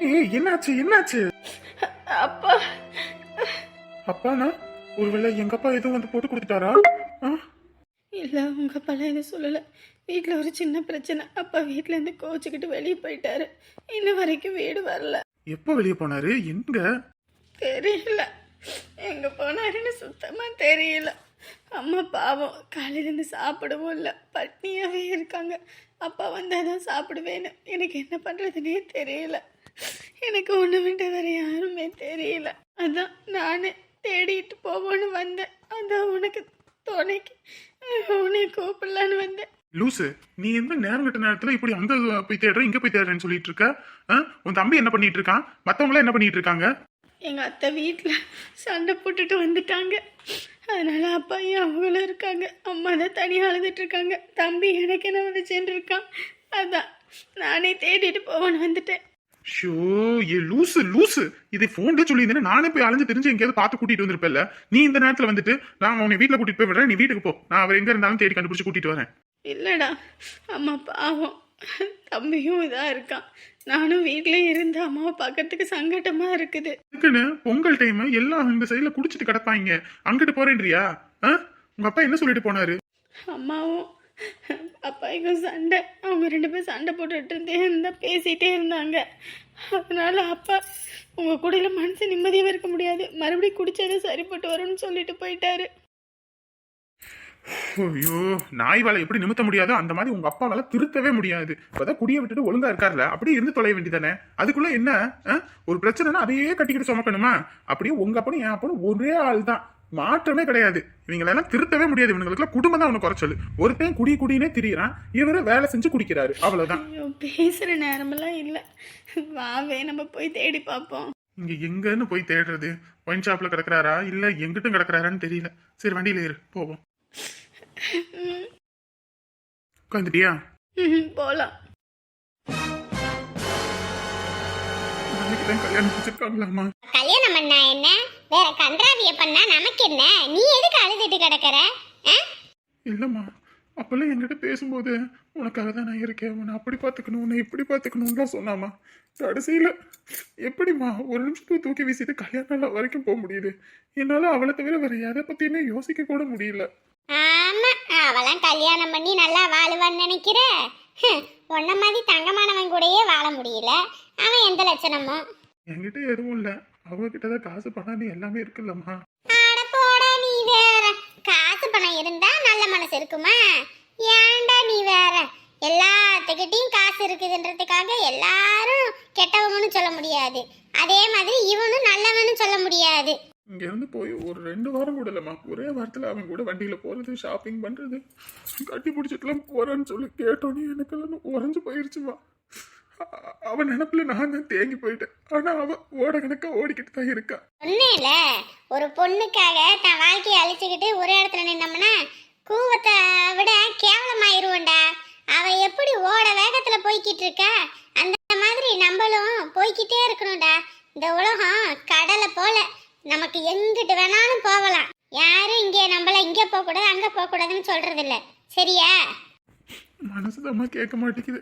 ஏய் என்னாச்சு என்னாச்சு? அப்பா. அப்பானா? ஒருவேளை எங்க அப்பா எதுவும் வந்து போட்டு கொடுத்துட்டாரா? இல்லை உங்கள் அப்பெல்லாம் எதுவும் சொல்லலை. வீட்டில் ஒரு சின்ன பிரச்சனை. அப்பா வீட்டிலேருந்து கோச்சிக்கிட்டு வெளியே போயிட்டாரு. இன்ன வரைக்கும் வீடு வரல. எப்போ வெளியே போனாரு? எங்க? தெரியல. எங்கே போனாருன்னு சுத்தமாக தெரியல. அம்மா பாவம் காலையிலேருந்து சாப்பிடவும் இல்லை. பட்னியாகவே இருக்காங்க. அப்பா வந்தால் தான் சாப்பிடுவேன்னு. எனக்கு என்ன பண்ணுறதுனே தெரியல. எனக்கு ஒன்று விட்டு வேறு யாருமே தெரியல. அதான் நானே தேடிட்டு போவோன்னு வந்தேன். அதான் உனக்கு துணைக்கு உன்னை கூப்பிடலான்னு வந்தேன். லூசு நீ எந்த நேரம் கட்ட நேரத்துல இப்படி அந்த போய் தேடுற? இங்க போய் தேடுறேன்னு சொல்லிட்டு இருக்க? உன் தம்பி என்ன பண்ணிட்டு இருக்கான்? மத்தவங்க என்ன பண்ணிட்டு இருக்காங்க? எங்கள் அத்தை வீட்டில் சண்டை போட்டுட்டு வந்துட்டாங்க. அதனால அப்பாயும் அவங்களும் இருக்காங்க. அம்மா தான் தனியாக அழுதுட்டு இருக்காங்க. தம்பி எனக்கு என்ன வந்துச்சேன்னு இருக்கான் அதான் நானே தேடிட்டு போவேன்னு வந்துட்டேன். ஷோ ஏ லூசு லூசு. இதை போன்ல சொல்லியிருந்தேன் நானே போய் அலைஞ்சு தெரிஞ்சு எங்கேயாவது பார்த்து கூட்டிட்டு வந்திருப்பேன்ல நீ இந்த நேரத்துல வந்துட்டு நான் உன்னை வீட்டுல கூட்டிட்டு போய் விடுறேன் நீ வீட்டுக்கு போ. நான் அவர் எங்க இருந்தாலும் தேடி கண்டுபிடிச்சு கூட்டிட்டு வரேன். இல்லைடா அம்மா பாவம். தம்பியும் இதாக இருக்கான். நானும் வீட்டிலே இருந்து அம்மாவை பார்க்கறதுக்கு சங்கட்டமாக இருக்குது. இதுக்குன்னு பொங்கல் டைம் எல்லாம் இந்த சைடுல குடிச்சிட்டு கிடப்பாங்க. அங்கிட்டு போறேன்றியா? உங்க அப்பா என்ன சொல்லிட்டு போனாரு? அம்மாவும் அப்பாய்க்கும் சண்டை அவங்க ரெண்டு பேரும் சண்டை போட்டுட்டு இருந்தே இருந்தா பேசிகிட்டே இருந்தாங்க. அதனால் அப்பா உங்கள் கூடையில் மனசு நிம்மதியாக இருக்க முடியாது. மறுபடியும் குடிச்சதை சரிப்பட்டு வரும்னு சொல்லிட்டு போயிட்டாரு. ஐயோ நாய் வேலை எப்படி நிமித்த முடியாதோ அந்த மாதிரி உங்க அப்பாவால திருத்தவே முடியாது. இப்பதான் குடிய விட்டுட்டு ஒழுங்கா இருக்கார்ல அப்படியே இருந்து தொலைய வேண்டியதானே அதுக்குள்ள என்ன ஆ? ஒரு பிரச்சனைனா அதையே கட்டிக்கிட்டு சுமக்கணுமா? அப்படியே உங்க அப்பனும் என் அப்பனும் ஒரே ஆள் தான் மாற்றமே கிடையாது. இவங்களெல்லாம் திருத்தவே முடியாது. இவங்களுக்குலாம் குடும்பம் தான் அவனை குறைச்சல் ஒருத்தன் குடி குடினே திரியறான். இவரு வேலை செஞ்சு குடிக்கிறாரு. அவ்வளவுதான். ஐயோ பேசுகிற நேரமெல்லாம் இல்லை. வாவே நம்ம போய் தேடி பார்ப்போம் இங்க எங்கன்னு போய் தேடுறது? ஒயின் ஷாப்ல கிடக்குறாரா? இல்ல எங்கிட்டும் கிடக்குறாரான்னு தெரியல. சரி வண்டியில ஏறு. போவோம். உட்காந்துட்டியா போகலாம் கல்யாணம் வச்சிருக்காங்களாமா கல்யாணம் பண்ணா என்ன? கன்றாவிய பண்ணா நமக்கு என்ன? நீ எதுக்கு அழுதுட்டு கிடக்குற? இல்லம்மா அப்பெல்லாம் என்கிட்ட பேசும்போது உனக்காக தான் நான் இருக்கேன். உன்னை அப்படி பார்த்துக்கணும் உன்னை இப்படி பார்த்துக்கணும்லாம் சொன்னாமா கடைசியில் எப்படிம்மா ஒரு நிமிஷத்துக்கு தூக்கி வீசிட்டு கல்யாணம் நாள் வரைக்கும் போக முடியுது. என்னால் அவளை தவிர வேற எதை பற்றியுமே யோசிக்க கூட முடியல. ஆமா அவளாம் கல்யாணம் பண்ணி நல்லா வாழுவான்னு நினைக்கிற. உன்ன மாதிரி தங்கமானவன் கூடயே வாழ முடியல. அவன் எந்த லட்சணமோ என்கிட்ட எதுவும் இல்லை. அவகிட்ட தான் காசு பணம் எல்லாமே இருக்குல்லம்மா. காசு பணம் இருந்தா நல்ல மனசு இருக்குமா? ஏன்டா நீ வேற? எல்லாத்துக்கிட்டையும் காசு இருக்குதுன்றதுக்காக எல்லாரும் கெட்டவங்கன்னு சொல்ல முடியாது. அதே மாதிரி இவனும் நல்லவன்னு சொல்ல முடியாது. இங்கேருந்து போய் ஒரு ரெண்டு வாரம் கூட இல்லைம்மா ஒரே வாரத்தில் அவன் கூட வண்டியில் போகிறது ஷாப்பிங் பண்ணுறது கட்டி பிடிச்சிட்டுலாம் போகிறான்னு சொல்லி கேட்டோன்னே எனக்கெல்லாம் உறைஞ்சு போயிருச்சுமா அவன் நினப்புல நான் தான் தேங்கி போயிட்டேன். ஆனால் அவன் ஓட கணக்கா ஓடிக்கிட்டு தான் இருக்கா. இல்லை ஒரு பொண்ணுக்காக தன் வாழ்க்கையை அழிச்சுக்கிட்டு ஒரு இடத்துல நின்னோம்னா கூவத்தை விட கேவலமாயிருவோண்டா அவ எப்படி ஓட வேகத்துல போய்கிட்டு இருக்கா? அந்த மாதிரி நம்மளும் போய்கிட்டே இருக்கணும்டா. இந்த உலகம் கடலை போல. நமக்கு எங்கிட்டு வேணாலும் போகலாம். யாரும் இங்கே நம்மள இங்கே போகக்கூடாது அங்கே போகக்கூடாதுன்னு சொல்றது இல்ல சரியா மனசுதாம்மா கேட்க மாட்டேங்குது.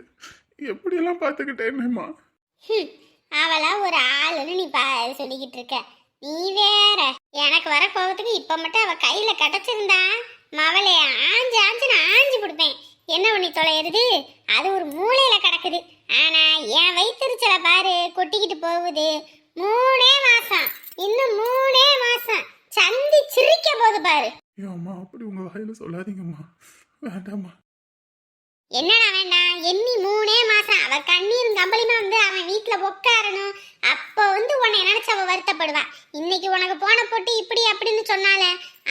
எப்படியெல்லாம் பார்த்துக்கிட்டேன்னுமா ஹம், அவளா ஒரு ஆளுன்னு நீ பா சொல்லிக்கிட்டு இருக்க. நீ வேற. எனக்கு வர கோபத்துக்கு இப்ப மட்டும் அவ கையில கிடைச்சிருந்தா மவளை ஆஞ்சு ஆஞ்சு நான் ஆஞ்சு கொடுப்பேன் என்ன பண்ணி தொலைகிறது அது ஒரு மூலையில கிடக்குது. ஆனா என் வயிற்றுச்சலை பாரு கொட்டிக்கிட்டு போகுது. மூணே மாசம். இன்னும் மூணே மாசம். சந்தி சிரிக்க போகுது பாரு. அப்படி உங்கள் வாயில் சொல்லாதீங்கம்மா. வேண்டாம்மா. என்னடா வேண்டாம் எண்ணி மூணே மாசம். அவ கண்ணீரும் கம்பளிமா வந்து அவன் வீட்டுல உட்காரணும் அப்ப வந்து உன்னை நினைச்சு அவ வருத்தப்படுவா. இன்னைக்கு உனக்கு போன போட்டு இப்படி அப்படின்னு சொன்னால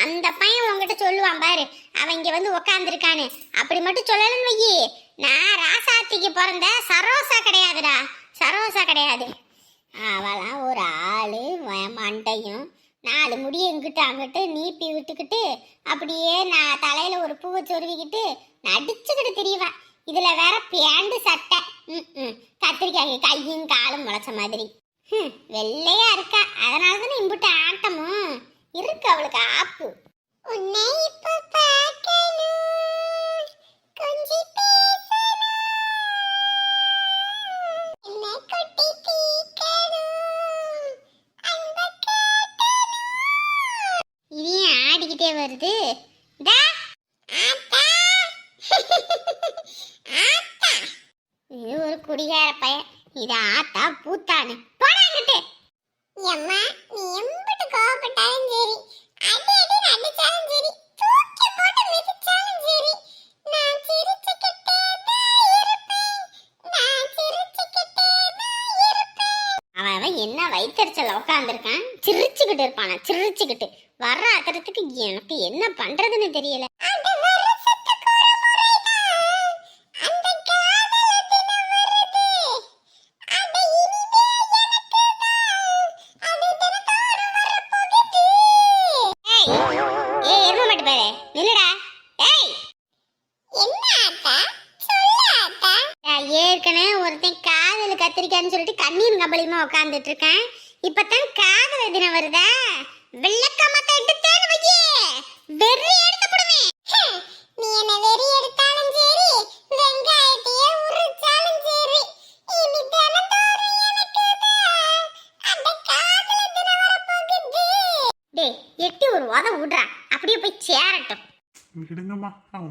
அந்த பையன் உங்ககிட்ட சொல்லுவான் பாரு. அவன் இங்க வந்து உக்காந்துருக்கான்னு. அப்படி மட்டும் சொல்லலன்னு வையி. நான் ராசாத்திக்கு பிறந்த சரோசா கிடையாதுடா. சரோசா கிடையாது. அவளாம் ஒரு ஆளு மண்டையும் நாலு முடி எங்கிட்டு அங்கிட்டு நீப்பி விட்டுக்கிட்டு அப்படியே நான் தலையில் ஒரு பூவை சொருவிக்கிட்டு நடிச்சுக்கிட்டு தெரியவா இதில் வேற பேண்டு சட்டை. ம், ம். கத்திரிக்காய்க்கு கையும் காலும் முளைச்ச மாதிரி. ம் வெள்ளையா இருக்கா. அதனால தானே இம்புட்டு ஆட்டமும். இருக்கு அவளுக்கு ஆப்பு. உன்னை இப்போ பார்க்கணும். கொஞ்சம் எங்கிட்டே வருது? இது ஒரு குடிகார பையன். இது ஆத்தா பூத்தானு. போடாங்கிட்டு எம்மா நீ எம்பிட்டு கோவப்பட்டாலும் சரி அடி அடி அடிச்சாலும் சரி தூக்கி போட்டு மிதிச்சாலும் சரி நான் சிரிச்சுக்கிட்டே தான் இருப்பேன். நான் சிரிச்சுக்கிட்டே தான் இருப்பேன். அவன் அவன் என்ன வயிற்றுச்சல உட்காந்துருக்கான் சிரிச்சுக்கிட்டு இருப்பானா? சிரிச்சுக்கிட்டு. வர்ற ஆத்திரத்துக்கு எனக்கு என்ன பண்றதுன்னு தெரியல. ஏற்கனவே ஒருத்தன் காதல் கத்திரிக்கான்னு சொல்லிட்டு கண்ணீர் கம்பளியுமா உட்காந்துட்டு இருக்கேன். இப்பதான் காதல் தினம் வருதா?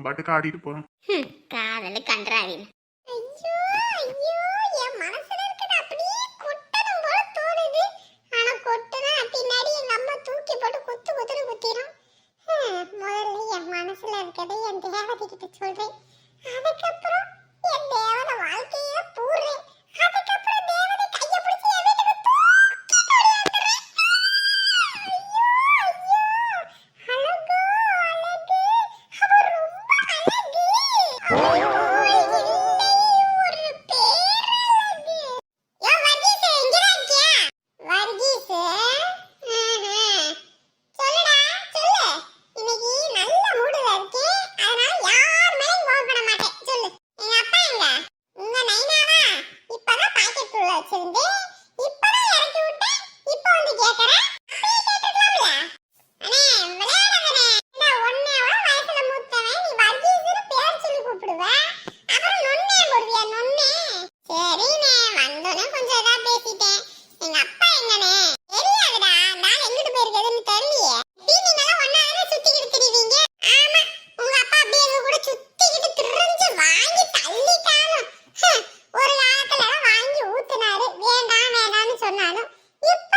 விடுங்கம்மா பாட்டுக்கு ஆடிட்டு போறோம். காதல கன்றாவி ஐயோ ஐயோ என் மனசுல இருக்கிறது அப்படியே கொட்டணும் போல தோணுது. ஆனா கொட்டுனா பின்னாடி எங்க அம்மா தூக்கி போட்டு குத்து குத்துன்னு குத்திரும். முதல்ல என் மனசுல இருக்கிறதை என் தேவதை கிட்ட சொல்றேன். அதுக்கப்புறம் என் தேவதை வாழ்க்கைய பூர்றேன். அதுக்கப்புறம் தேவதை கைய பிடிச்சி என் வீட்டுக்கு தூக்கிட்டு ஓடியாந்துடுறேன். ஐயோ, ஐயோ, அழகோ, அழகு. அவ ரொம்ப அழகு. அவள் போல் இல்லை ஒரு பேரழகு. யோ, வர்கீஸு, இங்கதான் இருக்கியா? வர்கீஸு? ம்ஹும். சொல்லுடா, சொல்லு. இன்னைக்கு நல்ல மூடுல இருக்கேன். அதனால யார் மேலயும் கோவப்பட மாட்டேன். சொல்லு. எங்க அப்பா எங்க? உங்க நைனாவா? இப்பதான் பாக்கெட்டுக்குள்ள வச்சிருந்தேன். இப்பதான் இறக்கி விட்டேன். இப்ப வந்து கேக்குறேன். அப்பயே கேட்டிருக்கலாம்ல? அண்ணே, விளையாடாதண்ணே. இந்த உன்னையோட வயசுல மூத்தவன், நீ வர்கீஸ்னு பேர் சொல்லி கூப்பிடுவ. அப்புறம் நொண்ணே போடுவியா, நொண்ணே? சரிண்ணே, வந்தோனே கொஞ்சம் இதா பேசிட்டேன். எங்க அப்பா எங்கண்ணே? தெரியாதுடா, அந்த ஆள் எங்கிட்டு போயிருக்குதுன்னு தெரியலையே. இப்பயும் நீங்கெல்லாம் ஒண்ணாதானே சுத்திக்கிட்டு திரிவீங்க? ஆமா, உங்க அப்பா அப்படியே எங்க கூட சுத்திக்கிட்டு திரிஞ்சு வாங்கி தள்ளிட்டாலும், ஹம், ஒரு காலத்துல வாங்கி ஊத்துனாரு வேண்டாம் வேண்டாம்னு சொன்னாலும் இப்ப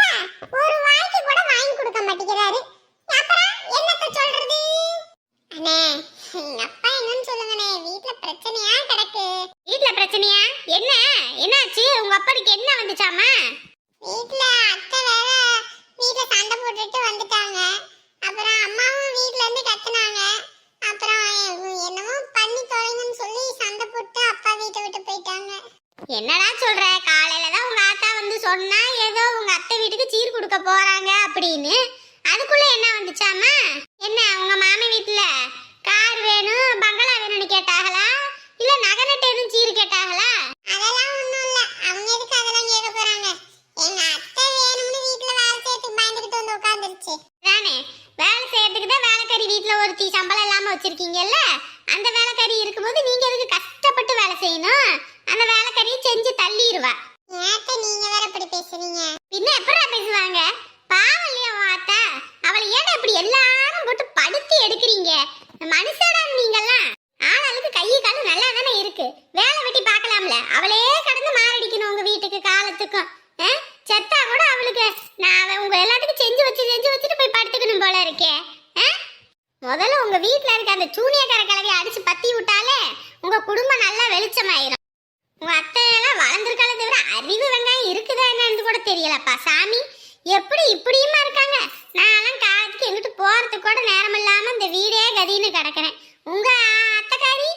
ஒரு வாய்க்கு கூட வாங்கி கொடுக்க மாட்டேங்கிறாரு அப்புறம் என்னத்த சொல்றது அண்ணே எங்க அப்பா என்னன்னு சொல்லுங்கண்ணே வீட்ல பிரச்சனையா கிடக்கு வீட்ல பிரச்சனையா என்ன என்னாச்சு உங்க அப்பாவுக்கு என்ன வந்துச்சாமா வீட்ல அத்தை வேற வீட்ல சண்டை போட்டுட்டு வந்துட்டாங்க அப்புறம் அம்மாவும் வீட்ல இருந்து கத்துனாங்க அப்புறம் என்னமோ பண்ணி தொலைங்கன்னு சொல்லி சண்டை போட்டு அப்பா வீட்டை விட்டு போயிட்டாங்க என்னடா சொல்ற? காலையில தான் உங்க ஆத்தா வந்து சொன்னா ஏதோ உங்க அத்தை வீட்டுக்கு சீர் கொடுக்க போறாங்க அப்படின்னு அதுக்குள்ள என்ன வந்துச்சாமா என்ன உங்க மாமன் வீட்டுல கார் வேணும் பங்களா வேணும்னு கேட்டாங்களா இல்ல நகை நட்டு எதுவும் சீர் கேட்டாங்களா அதெல்லாம் ஒண்ணும் இல்ல அவங்க எதுக்கு அதெல்லாம் கேட்க போறாங்க எங்க அத்தை வேணும்னு வீட்டுல வேலை செய்யறதுக்கு பயந்துகிட்டு வந்து உட்காந்துருச்சு தானே வேலை செய்யறதுக்கு தான் வேலைக்காரி வீட்டுல ஒருத்தி சம்பளம் இல்லாம வச்சிருக்கீங்கல்ல அந்த வேலைக்காரி இருக்கும்போது நீங்க எதுக்கு கஷ்டப்பட்டு வேலை செய்யணும் அந்த வேலைக்காரியை செஞ்சு தள்ளிடுவா ஏத்த நீங்க வேற இப்படி பின்ன எப்படா பேசுவாங்க? பாவம் இல்லையா உன் அவளை ஏன் இப்படி எல்லாரும் போட்டு படுத்தி எடுக்கிறீங்க? மனுஷடா நீங்கெல்லாம் ஆளாளுக்கு கை காலு நல்லா தானே இருக்கு. வேலை வெட்டி பார்க்கலாம்ல. அவளே கடந்து மாரடிக்கணும் உங்க வீட்டுக்கு காலத்துக்கும். செத்தா கூட அவளுக்கு நான் உங்க எல்லாத்துக்கும் செஞ்சு வச்சு செஞ்சு வச்சுட்டு போய் படுத்துக்கணும் போல இருக்கே. முதல்ல உங்க வீட்டுல இருக்க அந்த சூனியக்கார கலவி அடிச்சு பத்தி விட்டாலே உங்க குடும்பம் நல்லா வெளிச்சமாயிரும். உங்க அத்தையெல்லாம் வளர்ந்துருக்கால தவிர அறிவு வெங்காயம் இருக்குதா என்னன்னு கூட தெரியலப்பா. சாமி எப்படி இப்படியுமா இருக்காங்க? நான்லாம் காலத்துக்கு எங்கிட்டு போறதுக்கு கூட நேரம் இல்லாம இந்த வீடே கதின்னு கிடக்குறேன். உங்க அத்தைக்காரி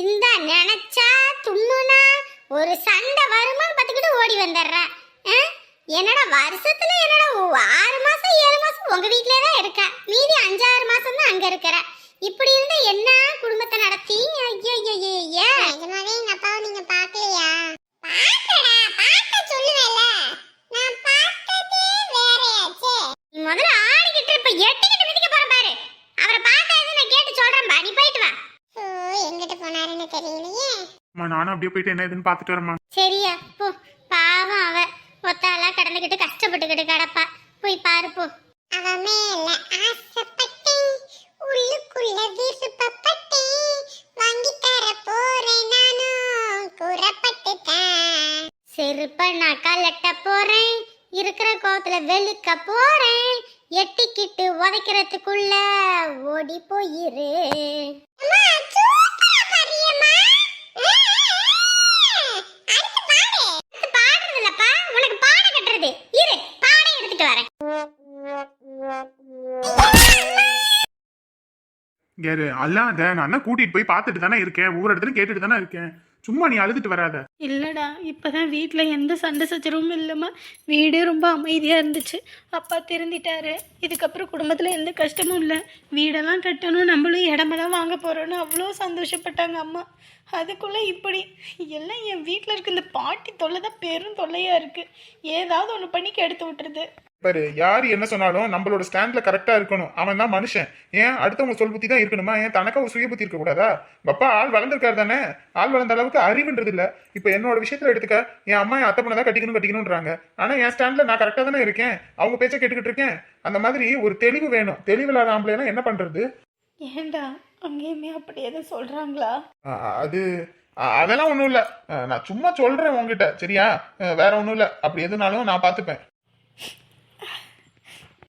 இந்த நினைச்சா துண்ணுனா ஒரு சண்டை வருமான்னு பார்த்துக்கிட்டு ஓடி வந்துடுறா. என்னடா வருஷத்துல என்னடா ஆறு மாசம் ஏழு மாசம் உங்க வீட்டிலே தான் இருக்கா? மீதி அஞ்சாறு மாசம் தான் அங்க இருக்கிற. இப்படி இருந்தா என்ன குடும்பத்தை நடத்தி ஐயோ ஐயோ ஐயோ நிஜமாவே எங்க அப்பாவை நீங்க பாக்கலையா பாக்கடா பார்க்க சொல்லுவேல நான் பார்த்ததே வேறயாச்சே நீ முதல்ல ஆடிக்கிட்டு இப்ப எட்டிக்கிட்டு மிதிக்க போற பாரு அவரை பார்த்தா எதுவும் நான் கேட்டு சொல்றேன் பா நீ போயிட்டு வா ஓ எங்கிட்ட போனாருன்னு தெரியலையே அம்மா நானும் அப்படியே போயிட்டு என்ன ஏதுன்னு பார்த்துட்டு வரேம்மா. சரியா போ. பாவம் அவ. ஒத்தாளா கடந்துக்கிட்டு கஷ்டப்பட்டுக்கிட்டு கிடப்பா. போய் பாரு போ. அவ மேல ஆசைப்பட்டேன் வீட்டுக்குள்ள விருப்பப்பட்டேன் வாங்கி தர போறேன் நானும். கூறப்பட்டுட்டேன். செருப்ப நான் கலட்ட போறேன். இருக்கிற கோத்துல வெளுக்க போறேன். எட்டிக்கிட்டு உதைக்கிறதுக்குள்ள ஓடி போயிரு. பாடுறதுலப்பா எடுத்துட்டு வரேன். யாரு அல்லாத நான் தான் கூட்டிட்டு போய் பார்த்துட்டு தானே இருக்கேன். ஒவ்வொரு இடத்துலயும் கேட்டுட்டு தானே இருக்கேன். சும்மா நீ அழுதுட்டு வராத. இல்லைடா இப்போ தான் வீட்டில் எந்த சண்டை சச்சரவும் இல்லாமல் வீடே ரொம்ப அமைதியாக இருந்துச்சு. அப்பா திருந்திட்டாரு. இதுக்கப்புறம் குடும்பத்தில் எந்த கஷ்டமும் இல்லை. வீடெல்லாம் கட்டணும் நம்மளும் இடமெல்லாம் வாங்க போகிறோன்னு அவ்வளோ சந்தோஷப்பட்டாங்க அம்மா. அதுக்குள்ளே இப்படி எல்லாம் என் வீட்டில் இருக்க இந்த பாட்டி தொல்லை தான் பெரும் தொல்லையாக இருக்குது ஏதாவது ஒன்று பண்ணி கெடுத்து விட்டுருது. பாரு யார் என்ன சொன்னாலும் நம்மளோட ஸ்டாண்ட்ல கரெக்டா இருக்கணும். அவன் தான் மனுஷன். ஏன்? அடுத்தவங்க சொல் புத்தி தான் இருக்கணுமா? ஏன்? தனக்கா ஒரு சுய புத்தி இருக்க கூடாதா? அப்பா ஆள் வளர்ந்துருக்காரு தானே? ஆள் வளர்ந்த அளவுக்கு அறிவுன்றது இல்ல. இப்ப என்னோட விஷயத்துல எடுத்துக்க என் அம்மா என் அத்தை பொண்ணை தான் கட்டிக்கணும் கட்டிக்கணும்ன்றாங்க. ஆனா என் ஸ்டாண்ட்ல நான் கரெக்டா தானே இருக்கேன். அவங்க பேச்ச கேட்டுக்கிட்டு இருக்கேன். அந்த மாதிரி ஒரு தெளிவு வேணும். தெளிவில்லாத ஆம்பளைனா என்ன பண்றது? ஏன்டா அங்கேயுமே அப்படி எதுவும் சொல்கிறாங்களா அ- அது அதெல்லாம் ஒன்றும் இல்லை. நான் சும்மா சொல்றேன் உங்ககிட்ட சரியா? வேற ஒன்றும் இல்லை. அப்படி எதுனாலும் நான் பார்த்துப்பேன்.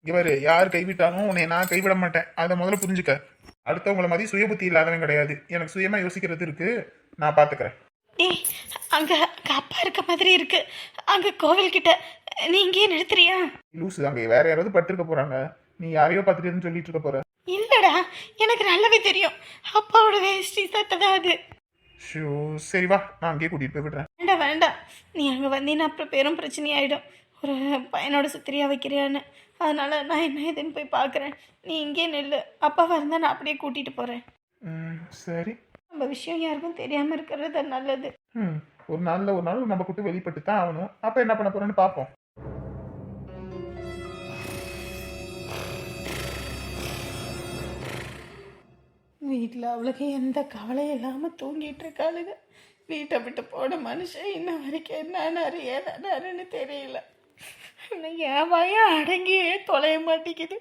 இவர் யார் கைவிட்டாலும் உன்னை நான் கைவிட மாட்டேன். அதை முதல்ல புரிஞ்சுக்க. அடுத்தவங்கள மாதிரி சுய புத்தி இல்லாதவன் கிடையாது. எனக்கு சுயமா யோசிக்கிறது இருக்கு. நான் பார்த்துக்கிறேன் டேய் அங்கே அப்பா இருக்க மாதிரி இருக்கு. அங்கே கோவில்கிட்ட நீ இங்கேயே நிறுத்துறியா? லூசு அங்கே வேற யாராவது பட்டிருக்க போறாங்க. நீ யாரையோ பார்த்துட்டு சொல்லிட்டு இருக்க போற. இல்லடா எனக்கு நல்லாவே தெரியும். அப்பாவோட வேஷ்டி சட்டை தான் அது. ஷோ சரி வா நான் அங்கேயே கூட்டிட்டு போய் விடுறேன். வேண்டாம் வேண்டாம் நீ அங்கே வந்தீங்கன்னா அப்புறம் பெரும் பிரச்சனையாயிடும். ஒரு பையனோட சுத்திரியா வைக்கிறியான்னு. அதனால நான் என்ன ஏதுன்னு போய் பார்க்குறேன் நீ இங்கே நில்லு. அப்பாவா இருந்தால் நான் அப்படியே கூட்டிகிட்டு போகிறேன் சரி. நம்ம விஷயம் யாருக்கும் தெரியாமல் இருக்கிறது நல்லது. ம் ஒரு நாள்ல ஒரு நாள் நம்ம கூட்டு வெளிப்பட்டு தான் ஆகணும். அப்ப என்ன பண்ண போறோம்னு பார்ப்போம் வீட்டில் அவளுக்கு எந்த கவலையும் இல்லாமல் தூங்கிட்டு இருக்காளுங்க. வீட்டை விட்டு போன மனுஷன் இன்ன வரைக்கும் என்னன்னாரு ஏதானாருன்னு தெரியல. என் வாயம் அடங்கியே தொலைய மாட்டேங்குது.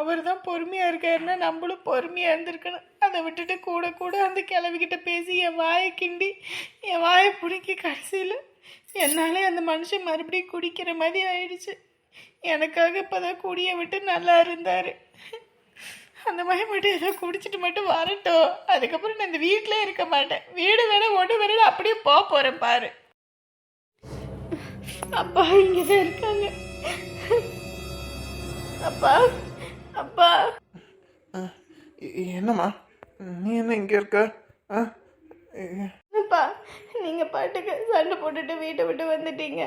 அவர் தான் பொறுமையாக இருக்காருன்னா நம்மளும் பொறுமையாக இருந்திருக்கணும். அதை விட்டுட்டு கூட கூட அந்த கிளவிக்கிட்ட பேசி என் வாயை கிண்டி என் வாயை பிடிக்கி கடைசியில் என்னாலே அந்த மனுஷன் மறுபடியும் குடிக்கிற மாதிரி ஆயிடுச்சு. எனக்காக இப்போ தான் குடியை விட்டு நல்லா இருந்தார். அந்த மாதிரி மட்டும் ஏதோ குடிச்சிட்டு மட்டும் வரட்டும். அதுக்கப்புறம் நான் இந்த வீட்டிலே இருக்க மாட்டேன். வீடு வேணா ஒன்று வேணும் அப்படியே போக போகிறேன் பாரு. அப்பா இங்கே தான் இருக்காங்க. அப்பா அப்பா. என்னம்மா? நீ என்ன இங்க இருக்க? அப்பா நீங்கள் பாட்டுக்கு சண்டை போட்டுட்டு வீட்டை விட்டு வந்துட்டீங்க.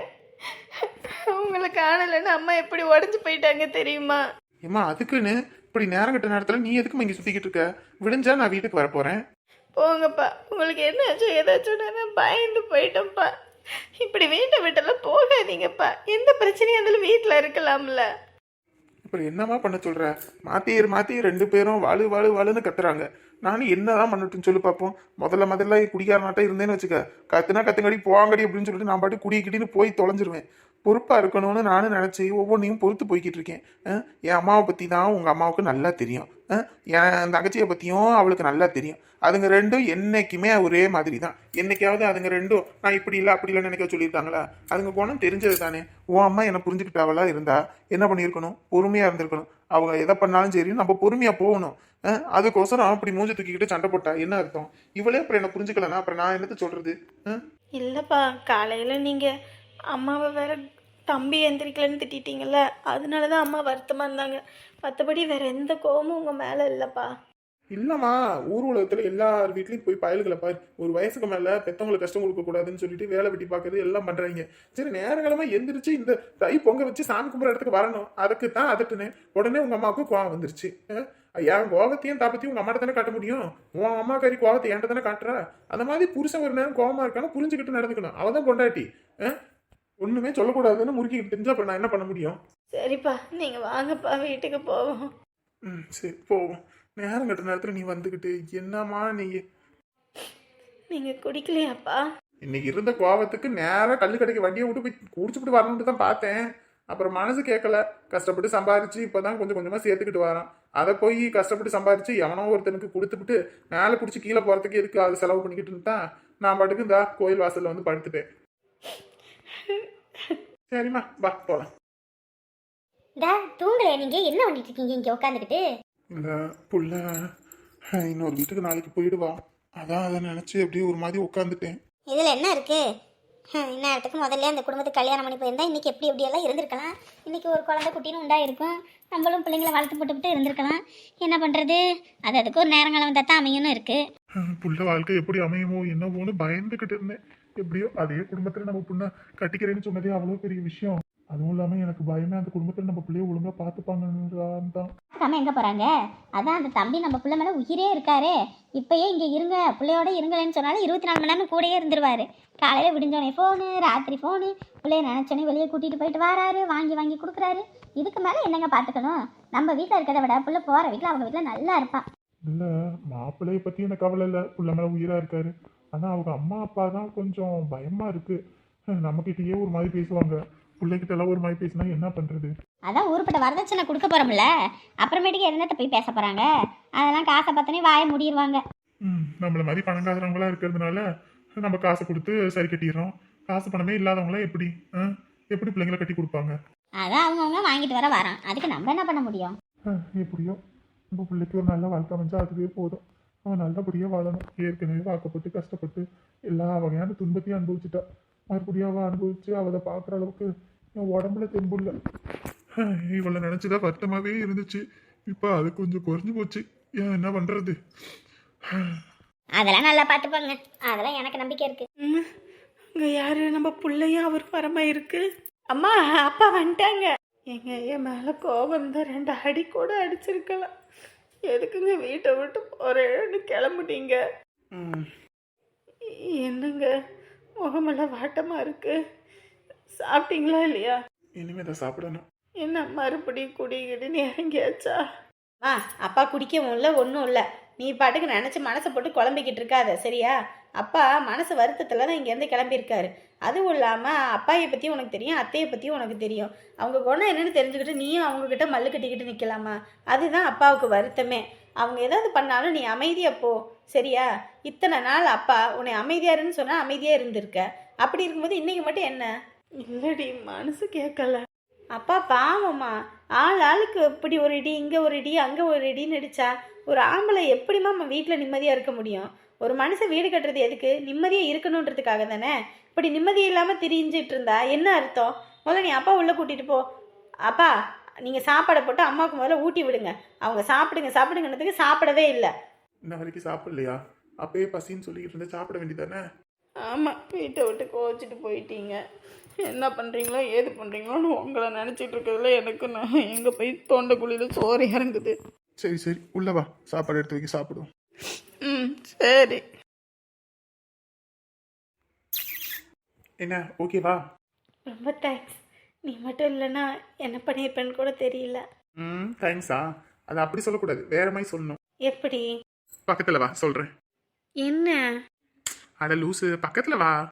உங்களை காணலைன்னு அம்மா எப்படி உடஞ்சி போயிட்டாங்க தெரியுமா? ஏம்மா அதுக்குன்னு இப்படி நேரம் கட்ட நேரத்துல நீ எதுக்கு இங்க சுத்திக்கிட்டு இருக்க? விடிஞ்சா நான் வீட்டுக்கு வர போறேன். போங்கப்பா. உங்களுக்கு என்னாச்சும் ஏதாச்சும் நான் பயந்து போயிட்டேன்ப்பா. இப்படி வீட்டை விட்டெல்லாம் போகாதீங்கப்பா. எந்த பிரச்சனையும் அதில் வீட்டில் இருக்கலாம்ல. அப்புறம் என்னம்மா பண்ண சொல்ற? மாத்தியர் மாத்தியர் ரெண்டு பேரும் வாழு வாழு வாழுன்னு கத்துறாங்க. நானும் என்னதான் பண்ணட்டுன்னு சொல்லி பார்ப்போம் முதல்ல முதல்ல குடிகாரனாட்டம் இருந்தேன்னு வச்சுக்க. கத்துனா கத்துங்கடி போவாங்கடி அப்படின்னு சொல்லிட்டு நான் பாட்டு குடிக்கிட்டின்னு போய் தொலைஞ்சிருவேன். பொறுப்பாக இருக்கணும்னு நானும் நினச்சி ஒவ்வொன்றையும் பொறுத்து போய்கிட்டு இருக்கேன். என் அம்மாவை பற்றி தான் உங்கள் அம்மாவுக்கு நல்லா தெரியும். என் தங்கச்சியை பற்றியும் அவளுக்கு நல்லா தெரியும். அதுங்க ரெண்டும் என்னைக்குமே ஒரே மாதிரி தான். என்னைக்காவது அதுங்க ரெண்டும் நான் இப்படி இல்லை அப்படி இல்லைன்னு நினைக்க சொல்லியிருக்காங்களா? அதுங்க போனோம் தெரிஞ்சது தானே. உன் அம்மா என்னை புரிஞ்சுக்கிட்டாவளா இருந்தா என்ன பண்ணியிருக்கணும்? பொறுமையாக இருந்திருக்கணும். அவங்க எதை பண்ணாலும் சரி நம்ம பொறுமையாக போகணும். அதுக்கோசரம் அப்படி மூஞ்சி தூக்கிக்கிட்டு சண்டை போட்டா என்ன அர்த்தம்? இவளே அப்புறம் என்னை புரிஞ்சுக்கலனா? அப்புறம் நான் என்னத்த சொல்கிறது இல்லைப்பா காலையில் நீங்கள் அம்மாவை வேற தம்பி எந்திரிக்கலன்னு திட்டிட்டீங்கல்ல அதனால தான் அம்மா வருத்தமாக இருந்தாங்க. மற்றபடி வேற எந்த கோபமும் உங்கள் மேலே இல்லைப்பா. இல்லைம்மா ஊர் உலகத்தில் எல்லார் வீட்லேயும் போய் பயல்களை பாரு. ஒரு வயசுக்கு மேலே பெற்றவங்களுக்கு கஷ்டம் கொடுக்கக்கூடாதுன்னு சொல்லிட்டு வேலை வெட்டி பார்க்கறது எல்லாம் பண்றாங்க. சரி நேரங்களமாக எந்திரிச்சு இந்த தை பொங்க வச்சு சாமி கும்பிட்ற இடத்துக்கு வரணும். அதுக்கு தான் அதட்டுனேன் உடனே உங்கள் அம்மாவுக்கு கோவம் வந்துருச்சு. அஹ், என் கோவத்தையும் தாப்பத்தையும் உங்கள் அம்மாட்ட தானே காட்ட முடியும்? உன் அம்மா கறி கோவத்தை என்கிட்ட தானே காட்டுறா? அந்த மாதிரி புருஷன் ஒரு நேரம் கோவமாக இருக்கான்னு புரிஞ்சுக்கிட்டு நடந்துக்கணும். அவள் தான் பொண்டாட்டி ஒண்ணுமே சொல்லக்கூடாதுன்னு முறுக்கிக்கிட்டு தெரிஞ்சா அப்புறம் நான் என்ன பண்ண முடியும்? சரிப்பா நீங்கள் வாங்கப்பா வீட்டுக்கு போவோம். ம் சரி போவோம். நேரம் கட்ட நேரத்துல நீ வந்துக்கிட்டு என்னம்மா நீ? நீங்கள் குடிக்கலையாப்பா? இன்னைக்கு இருந்த கோவத்துக்கு நேரா கல்லு கடைக்கு வண்டியை விட்டு போய் குடிச்சுட்டு வரணும்னு தான் பார்த்தேன். அப்புறம் மனசு கேட்கல கஷ்டப்பட்டு சம்பாரிச்சு இப்பதான் கொஞ்சம் கொஞ்சமா சேர்த்துக்கிட்டு வரான். அதை போய் கஷ்டப்பட்டு சம்பாதிச்சு எவனோ ஒருத்தனுக்கு கொடுத்துட்டு மேலே பிடிச்சி கீழே போகிறதுக்கு எதுக்கு அது செலவு பண்ணிக்கிட்டு இருந்தா நான் பாட்டுக்கு இந்த கோயில் வாசலில் வந்து படுத்துட்டேன். சரிம்மா வா போகலாம் டா தூங்கலையா நீங்க? என்ன பண்ணிட்டு இருக்கீங்க இங்க உட்காந்துக்கிட்டு இந்த புள்ள இன்னொரு வீட்டுக்கு நாளைக்கு போயிடுவா அதான் அதை நினச்சி அப்படியே ஒரு மாதிரி உட்காந்துட்டேன் இதுல என்ன இருக்கு? ஹம், இந்நேரத்துக்கு முதல்ல அந்த குடும்பத்துக்கு கல்யாணம் பண்ணி போயிருந்தா இன்னைக்கு எப்படி எப்படி எல்லாம் இருந்திருக்கலாம். இன்னைக்கு ஒரு குழந்தை குட்டின்னு உண்டாயிருக்கும். நம்மளும் பிள்ளைங்களை வளர்த்து போட்டுவிட்டு இருந்திருக்கலாம். என்ன பண்றது? அது அதுக்கு ஒரு நேரங்காலம் வந்தா தான் அமையணும் இருக்கு. புள்ள வாழ்க்கை எப்படி அமையுமோ என்னவோன்னு பயந்துகிட்டு இருந்தேன். எப்படியோ அதே குடும்பத்துல நம்ம பொண்ணை கட்டிக்கிறேன்னு சொன்னதே அவ்வளோ பெரிய விஷயம். அதுவும் இல்லாம எனக்கு பயமே அந்த குடும்பத்துல நம்ம பிள்ளைய ஒழுங்கா பார்த்துப்பாங்கன்னு தான் அம்மா எங்க போறாங்க? அதான் அந்த தம்பி நம்ம பிள்ளை மேல உயிரே இருக்காரு. இப்பயே இங்க இருங்க பிள்ளையோட இருங்களேன்னு சொன்னாலும் இருபத்தி நாலு மணி நேரம் கூடயே இருந்துருவாரு. காலையில விடிஞ்சோடனே ஃபோனு ராத்திரி ஃபோனு பிள்ளைய நினைச்சோன்னே வெளியே கூட்டிட்டு போயிட்டு வராரு வாங்கி வாங்கி கொடுக்குறாரு. இதுக்கு மேல என்னங்க பாத்துக்கணும்? நம்ம வீட்டில் இருக்கிறத விட பிள்ளை போற வீட்டில் அவங்க வீட்டில் நல்லா இருப்பான். இல்ல மாப்பிள்ளைய பத்தி எனக்கு கவலை இல்ல. புள்ள மேல உயிரா இருக்காரு. ஆனா அவங்க அம்மா அப்பா தான் கொஞ்சம் பயமா இருக்கு. நம்ம கிட்டயே ஒரு மாதிரி பேசுவாங்க. பிள்ளைகிட்ட எல்லாம் ஒரு மாதிரி பேசினா என்ன பண்றது? அதான் ஊருப்பட்ட வரதட்சணை கொடுக்க போறோம்ல. அப்புறமேட்டுக்கு என்னத்த போய் பேச போறாங்க? அதெல்லாம் காசை பார்த்தோன்னே வாய முடிடுவாங்க ம், நம்மள மாதிரி பணங்காதவங்களா இருக்கிறதுனால நம்ம காசை கொடுத்து சரி கட்டிடுறோம். காசு பணமே இல்லாதவங்களா எப்படி? எப்படி பிள்ளைங்களை கட்டி கொடுப்பாங்க? அதான் அவங்கவுங்க வாங்கிட்டு வர வரான். அதுக்கு நம்ம என்ன பண்ண முடியும்? எப்படியோ நம்ம பிள்ளைக்கு ஒரு நல்ல வாழ்க்கை அமைஞ்சா அதுவே போதும். அவன் நல்லபடியாக வாழணும். ஏற்கனவே வாக்கப்பட்டு கஷ்டப்பட்டு எல்லா வகையான துன்பத்தையும் அனுபவிச்சுட்டா. மறுபடியும் அவள் அனுபவிச்சு அவளை பார்க்குற அளவுக்கு என் உடம்புல தெம்புள்ள இவளை நினச்சிதான் வருத்தமாகவே இருந்துச்சு. இப்போ அது கொஞ்சம் குறைஞ்சு போச்சு. ஏன் என்ன பண்ணுறது அதெல்லாம் நல்லா பார்த்துப்பாங்க. அதெல்லாம் எனக்கு நம்பிக்கை இருக்கு. அங்கே யாரு? நம்ம பிள்ளையும் அவர் வரமா இருக்கு. அம்மா அப்பா வந்துட்டாங்க. எங்க என் மேலே கோபம் தான் ரெண்டு அடி கூட அடிச்சிருக்கலாம். எதுக்குங்க வீட்டை விட்டு போறேன்னு கிளம்பிட்டீங்க என்னங்க முகமெல்லாம் வாட்டமா இருக்கு? சாப்பிட்டீங்களா இல்லையா? இனிமே தான் சாப்பிடணும். என்ன மறுபடியும் குடிக்கிட்டுன்னு இறங்கியாச்சா? ஆ அப்பா குடிக்கவும் இல்லை ஒன்றும் இல்லை. நீ பாட்டுக்கு நினச்சி மனசை போட்டு குழம்பிக்கிட்டு இருக்காத சரியா? அப்பா மனசு வருத்தத்தில் தான் இங்கேருந்து கிளம்பியிருக்காரு. அதுவும் இல்லாமல் அப்பாயை பற்றி உனக்கு தெரியும் அத்தையை பற்றியும் உனக்கு தெரியும். அவங்க குணம் என்னன்னு தெரிஞ்சுக்கிட்டு நீயும் அவங்கக்கிட்ட மல்லு கட்டிக்கிட்டு நிற்கலாமா அதுதான் அப்பாவுக்கு வருத்தமே. அவங்க ஏதாவது பண்ணாலும் நீ அமைதியாக போ. சரியா? இத்தனை நாள் அப்பா உன்னை அமைதியாருன்னு சொன்னால் அமைதியாக இருந்திருக்க. அப்படி இருக்கும்போது இன்றைக்கி மட்டும் என்ன? இல்லடி மனசு கேட்கல அப்பா பாவம்மா ஆள் ஆளுக்கு இப்படி ஒரு இடி இங்கே ஒரு இடி அங்கே ஒரு இடின்னு அடிச்சா ஒரு ஆம்பளை எப்படிம்மா நம்ம வீட்டில் நிம்மதியாக இருக்க முடியும்? ஒரு மனுஷன் வீடு கட்டுறது எதுக்கு? நிம்மதியாக இருக்கணுன்றதுக்காக தானே? இப்படி நிம்மதி இல்லாமல் திரிஞ்சிட்டு இருந்தா என்ன அர்த்தம்? முதல்ல நீ அப்பா உள்ளே கூட்டிகிட்டு போ. அப்பா நீங்கள் சாப்பாடை போட்டு அம்மாவுக்கு முதல்ல ஊட்டி விடுங்க. அவங்க சாப்பிடுங்க சாப்பிடுங்கன்றதுக்கு சாப்பிடவே இல்லை. வரைக்கும் சாப்பிடலையா? அப்பயே பசின்னு சொல்லிக்கிட்டு இருந்தா சாப்பிட வேண்டியதானே? ஆமாம் வீட்டை விட்டு கோச்சிட்டு போயிட்டீங்க. என்ன பண்ணுறீங்களோ ஏது பண்ணுறீங்களோன்னு உங்களை நினச்சிட்டு இருக்கிறதுல எனக்கு நான் எங்கே போய் தொண்டை குழியில் சோறு இறங்குது. சரி சரி. உள்ள வா. சாப்பாடு எடுத்து வைக்க சாப்பிடுவோம். ம் சரி என்ன ஓகேவா ரொம்ப தேங்க்ஸ் நீ மட்டும் இல்லைன்னா என்ன பண்ணியிருப்பேன்னு கூட தெரியல. ம் தேங்க்ஸா அதை அப்படி சொல்லக்கூடாது. வேற மாதிரி சொல்லணும். எப்படி? பக்கத்துல வா சொல்றேன். என்ன? அட லூசு பக்கத்துல வா.